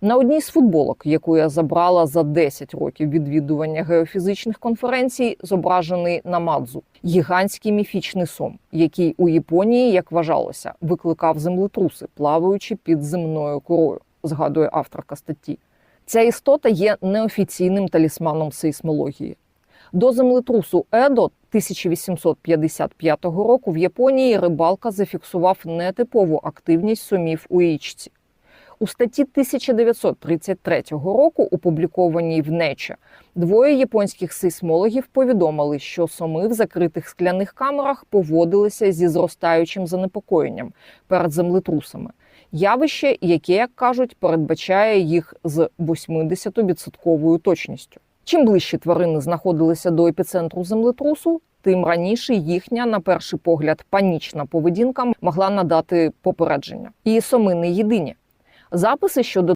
На одній з футболок, яку я забрала за 10 років відвідування геофізичних конференцій, зображений намадзу гігантський міфічний сом, який у Японії, як вважалося, викликав землетруси, плаваючи під земною корою, згадує авторка статті. Ця істота є неофіційним талісманом сейсмології. До землетрусу Едо 1855 року в Японії рибалка зафіксував нетипову активність сумів у річці. У статті 1933 року, опублікованій в Нече, двоє японських сейсмологів повідомили, що соми в закритих скляних камерах поводилися зі зростаючим занепокоєнням перед землетрусами. Явище, яке, як кажуть, передбачає їх з 80% точністю. Чим ближче тварини знаходилися до епіцентру землетрусу, тим раніше їхня, на перший погляд, панічна поведінка могла надати попередження. І соми не єдині. Записи щодо